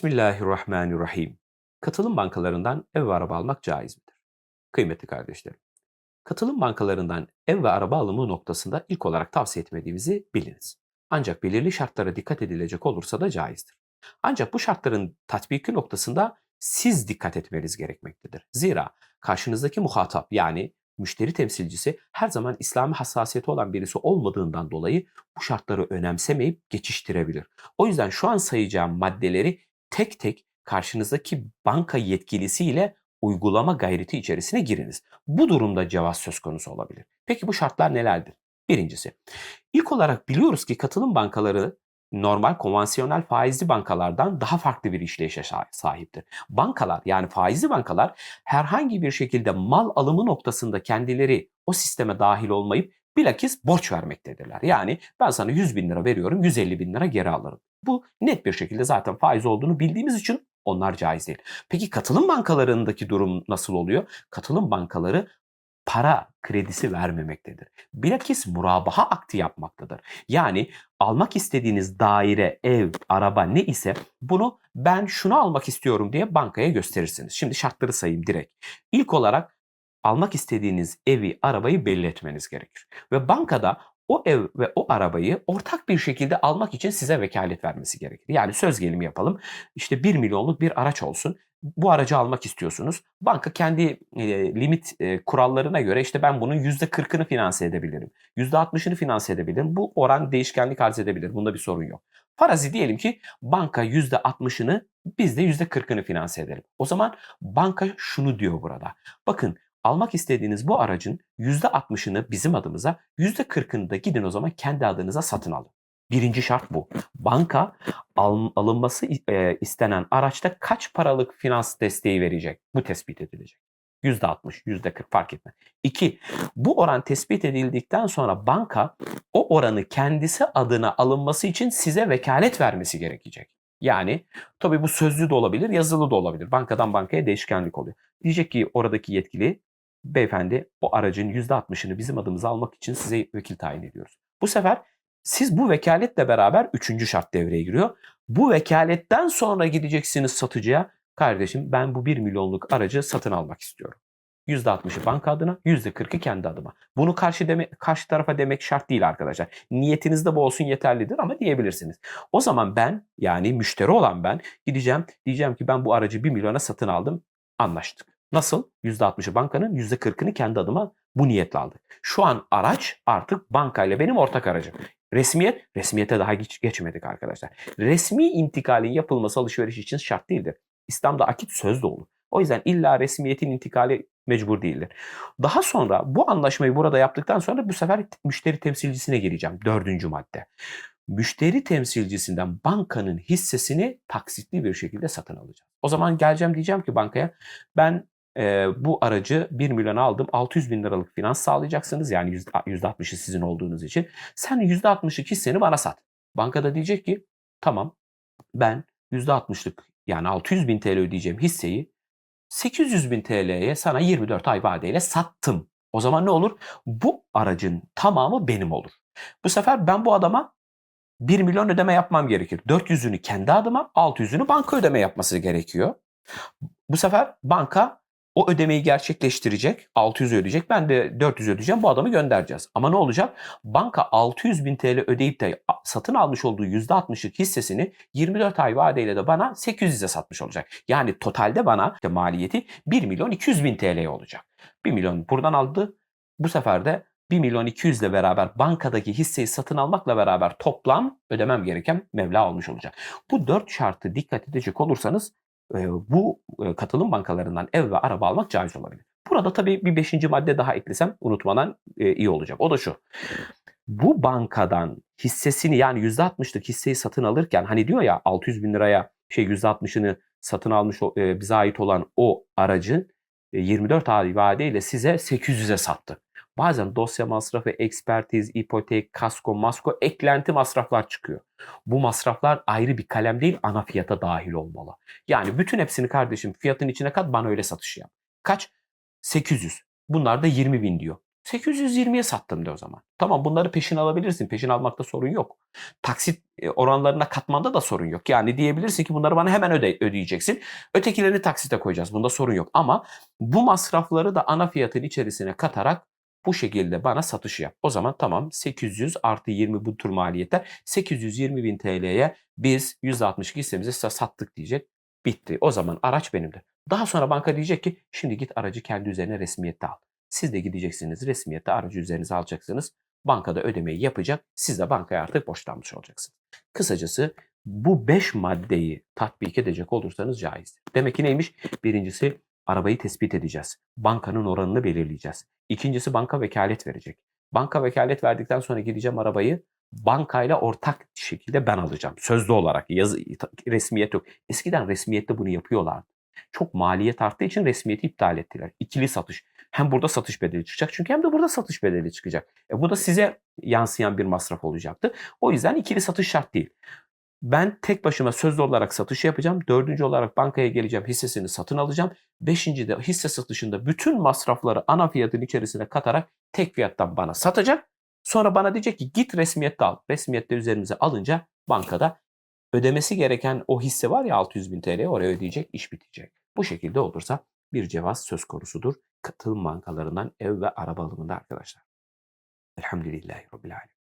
Bismillahirrahmanirrahim. Katılım bankalarından ev ve araba almak caiz midir? Kıymetli kardeşlerim, katılım bankalarından ev ve araba alımı noktasında ilk olarak tavsiye etmediğimizi biliniz. Ancak belirli şartlara dikkat edilecek olursa da caizdir. Ancak bu şartların tatbiki noktasında siz dikkat etmeniz gerekmektedir. Zira karşınızdaki muhatap yani müşteri temsilcisi her zaman İslami hassasiyeti olan birisi olmadığından dolayı bu şartları önemsemeyip geçiştirebilir. O yüzden şu an sayacağım maddeleri tek tek karşınızdaki banka yetkilisiyle uygulama gayreti içerisine giriniz. Bu durumda cevaz söz konusu olabilir. Peki bu şartlar nelerdir? Birincisi, ilk olarak biliyoruz ki katılım bankaları normal konvansiyonel faizli bankalardan daha farklı bir işleyişe sahiptir. Bankalar yani faizli bankalar herhangi bir şekilde mal alımı noktasında kendileri o sisteme dahil olmayıp bilakis borç vermektedirler. Yani ben sana 100 bin lira veriyorum 150 bin lira geri alırım. Bu net bir şekilde zaten faiz olduğunu bildiğimiz için onlar caiz değil. Peki katılım bankalarındaki durum nasıl oluyor? Katılım bankaları para kredisi vermemektedir. Bilakis murabaha akti yapmaktadır. Yani almak istediğiniz daire, ev, araba ne ise bunu ben şunu almak istiyorum diye bankaya gösterirsiniz. Şimdi şartları sayayım direkt. İlk olarak almak istediğiniz evi, arabayı belli gerekir. Ve bankada o ev ve o arabayı ortak bir şekilde almak için size vekalet vermesi gerekir. Yani söz gelimi yapalım. İşte 1 milyonluk bir araç olsun. Bu aracı almak istiyorsunuz. Banka kendi e, limit e, kurallarına göre işte ben bunun %40'ını finanse edebilirim. %60'ını finanse edebilirim. Bu oran değişkenlik arz edebilir. Bunda bir sorun yok. Farazi diyelim ki banka %60'ını biz de %40'ını finanse edelim. O zaman banka şunu diyor burada. Bakın almak istediğiniz bu aracın %60'ını bizim adımıza, %40'ını da gidin o zaman kendi adınıza satın alın. Birinci şart bu. Banka al, alınması e, istenen araçta kaç paralık finans desteği verecek? Bu tespit edilecek. %60, %40 fark etmez. İki, bu oran tespit edildikten sonra banka o oranı kendisi adına alınması için size vekalet vermesi gerekecek. Yani tabii bu sözlü de olabilir, yazılı da olabilir. Bankadan bankaya değişkenlik oluyor. Diyecek ki oradaki yetkili beyefendi o aracın %60'ını bizim adımıza almak için size vekil tayin ediyoruz. Bu sefer siz bu vekaletle beraber üçüncü şart devreye giriyor. Bu vekaletten sonra gideceksiniz satıcıya. Kardeşim ben bu 1 milyonluk aracı satın almak istiyorum. %60'ı banka adına, %40'ı kendi adıma. Bunu karşı deme, karşı tarafa demek şart değil arkadaşlar. Niyetinizde bu olsun yeterlidir ama diyebilirsiniz. O zaman ben yani müşteri olan ben gideceğim diyeceğim ki ben bu aracı 1 milyona satın aldım. Anlaştık. Nasıl? %60'ı bankanın, %40'ını kendi adıma bu niyetle aldık. Şu an araç artık bankayla benim ortak aracım. Resmiyet, resmiyete daha geç, geçmedik arkadaşlar. Resmi intikalin yapılması alışveriş için şart değildir. İslam'da akit söz de olur. O yüzden illa resmiyetin intikali mecbur değildir. Daha sonra bu anlaşmayı burada yaptıktan sonra bu sefer müşteri temsilcisine gireceğim. Dördüncü madde. Müşteri temsilcisinden bankanın hissesini taksitli bir şekilde satın alacağım. O zaman geleceğim diyeceğim ki bankaya ben e, bu aracı 1 milyon aldım 600 bin liralık finans sağlayacaksınız yani %60'ı sizin olduğunuz için. Sen %60'lık hisseni bana sat. Bankada diyecek ki tamam ben %60'lık yani 600 bin TL ödeyeceğim hisseyi 800 bin TL'ye sana 24 ay vadeyle sattım. O zaman ne olur? Bu aracın tamamı benim olur. Bu sefer ben bu adama 1 milyon ödeme yapmam gerekir. 400'ünü kendi adıma, 600'ünü banka ödeme yapması gerekiyor. Bu sefer banka o ödemeyi gerçekleştirecek. 600 ödeyecek. Ben de 400 ödeyeceğim. Bu adamı göndereceğiz. Ama ne olacak? Banka 600 bin TL ödeyip de satın almış olduğu %60'lık hissesini 24 ay vadeyle de bana 800'e satmış olacak. Yani totalde bana işte maliyeti 1 milyon 200 bin TL olacak. 1 milyon buradan aldı. Bu sefer de 1 milyon 200 ile beraber bankadaki hisseyi satın almakla beraber toplam ödemem gereken meblağ olmuş olacak. Bu dört şartı dikkat edecek olursanız bu katılım bankalarından ev ve araba almak caiz olabilir. Burada tabii bir beşinci madde daha eklesem unutmadan iyi olacak. O da şu. Bu bankadan hissesini yani %60'lık hisseyi satın alırken hani diyor ya 600 bin liraya şey %60'ını satın almış bize ait olan o aracın 24 ay vadeyle size 800'e sattı. Bazen dosya masrafı, ekspertiz, ipotek, kasko, masko, eklenti masraflar çıkıyor. Bu masraflar ayrı bir kalem değil ana fiyata dahil olmalı. Yani bütün hepsini kardeşim fiyatın içine kat bana öyle satış yap. Kaç? 800. Bunlar da 20 bin diyor. 820'ye sattım de o zaman. Tamam bunları peşin alabilirsin. Peşin almakta sorun yok. Taksit e, oranlarına katmanda da sorun yok. Yani diyebilirsin ki bunları bana hemen öde ödeyeceksin. Ötekilerini taksite koyacağız. Bunda sorun yok. Ama bu masrafları da ana fiyatın içerisine katarak bu şekilde bana satış yap. O zaman tamam 800 artı 20 bu tür maliyetler 820 bin TL'ye biz %62 hissemizi size sattık diyecek. Bitti. O zaman araç benimdir. Daha sonra banka diyecek ki şimdi git aracı kendi üzerine resmiyette al. Siz de gideceksiniz resmiyette aracı üzerinize alacaksınız. Bankada ödemeyi yapacak. Siz de bankaya artık borçlanmış olacaksınız. Kısacası bu 5 maddeyi tatbik edecek olursanız caizdir. Demek ki neymiş? Birincisi arabayı tespit edeceğiz. Bankanın oranını belirleyeceğiz. İkincisi banka vekalet verecek. Banka vekalet verdikten sonra gideceğim arabayı bankayla ortak şekilde ben alacağım. Sözlü olarak yazı, resmiyet yok. Eskiden resmiyette bunu yapıyorlardı. Çok maliyet arttığı için resmiyeti iptal ettiler. İkili satış. Hem burada satış bedeli çıkacak çünkü hem de burada satış bedeli çıkacak. E bu da size yansıyan bir masraf olacaktı. O yüzden ikili satış şart değil. Ben tek başıma sözlü olarak satış yapacağım. Dördüncü olarak bankaya geleceğim, hissesini satın alacağım. Beşinci de hisse satışında bütün masrafları ana fiyatın içerisine katarak tek fiyattan bana satacak. Sonra bana diyecek ki git resmiyette al. Resmiyette üzerimize alınca bankada ödemesi gereken o hisse var ya 600 bin TL oraya ödeyecek, iş bitecek. Bu şekilde olursa bir cevaz söz konusudur. Katılım bankalarından ev ve araba alımında arkadaşlar. Elhamdülillahi Rabbil Alemin.